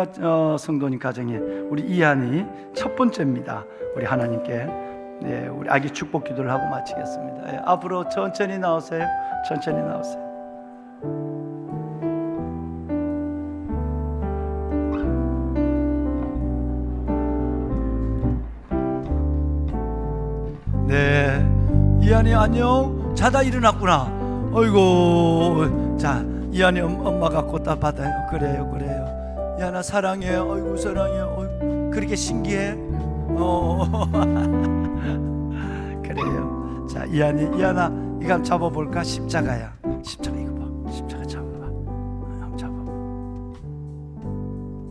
어, 성도님 가정에 우리 이한이 첫 번째입니다. 우리 하나님께 네, 우리 아기 축복 기도를 하고 마치겠습니다. 예, 앞으로 천천히 나오세요. 천천히 나오세요. 네, 이한이 안녕. 자다 일어났구나. 어이구, 자 이한이 엄- 엄마가 꽃다 받아요. 그래요, 그래요. 이한아 사랑해. 어이구 사랑해. 어이구, 그렇게 신기해. 어, 그래요. 자 이한이 이한아 이거 한번 잡아볼까? 십자가야. 십자가 이거 봐. 십자가 잡아봐. 한번 잡아봐.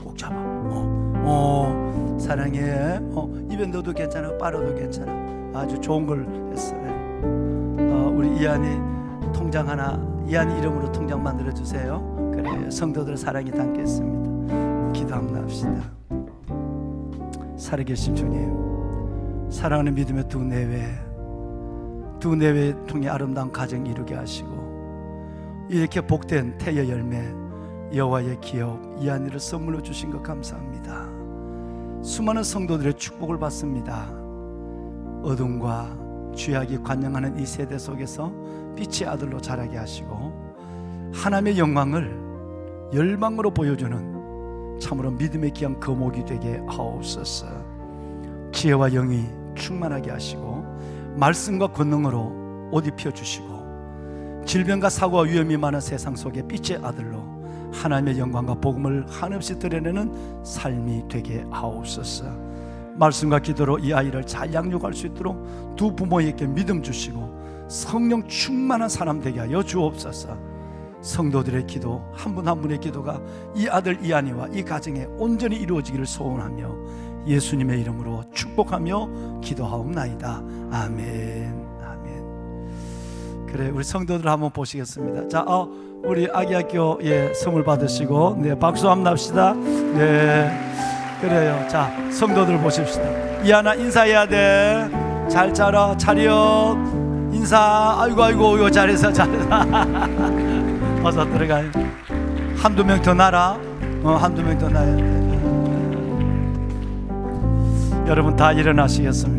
꼭 잡아. 어, 어, 사랑해. 어, 입에 넣어도 괜찮아. 빨아도 괜찮아. 아주 좋은 걸 했어. 네. 어, 우리 이한이 통장 하나 이한이 이름으로 통장 만들어 주세요. 그래 성도들 사랑이 담겠습니다. 기도 한번 합시다. 살아계신 주님, 사랑하는 믿음의 두 내외, 두 내외 통해 아름다운 가정 이루게 하시고 이렇게 복된 태여 열매 여호와의 기업 이한이를 선물로 주신 것 감사합니다. 수많은 성도들의 축복을 받습니다. 어둠과 죄악이 관영하는 이 세대 속에서 빛의 아들로 자라게 하시고 하나님의 영광을 열망으로 보여주는 참으로 믿음의 귀한 거목이 되게 하옵소서. 지혜와 영이 충만하게 하시고 말씀과 권능으로 옷 입혀 주시고 질병과 사고와 위험이 많은 세상 속에 빛의 아들로 하나님의 영광과 복음을 한없이 드러내는 삶이 되게 하옵소서. 말씀과 기도로 이 아이를 잘 양육할 수 있도록 두 부모에게 믿음 주시고 성령 충만한 사람 되게 하여 주옵소서. 성도들의 기도 한분한 분의 기도가 이 아들 이한이와 이 가정에 온전히 이루어지기를 소원하며 예수님의 이름으로 축복하며 기도하옵나이다. 아멘. 아멘. 그래 우리 성도들 한번 보시겠습니다. 자, 어, 우리 아기 학교에 선물 받으시고 네 박수 한번 납시다. 네. 그래요. 자, 성도들 보십시다. 이하나 인사해야 돼. 잘 자라. 차렷. 인사. 아이고 아이고 요 잘해서 잘해서. 어서 들어가요. 한두 명 더 나라. 어, 한두 명 더 나야 돼. 여러분 다 일어나시겠습니다.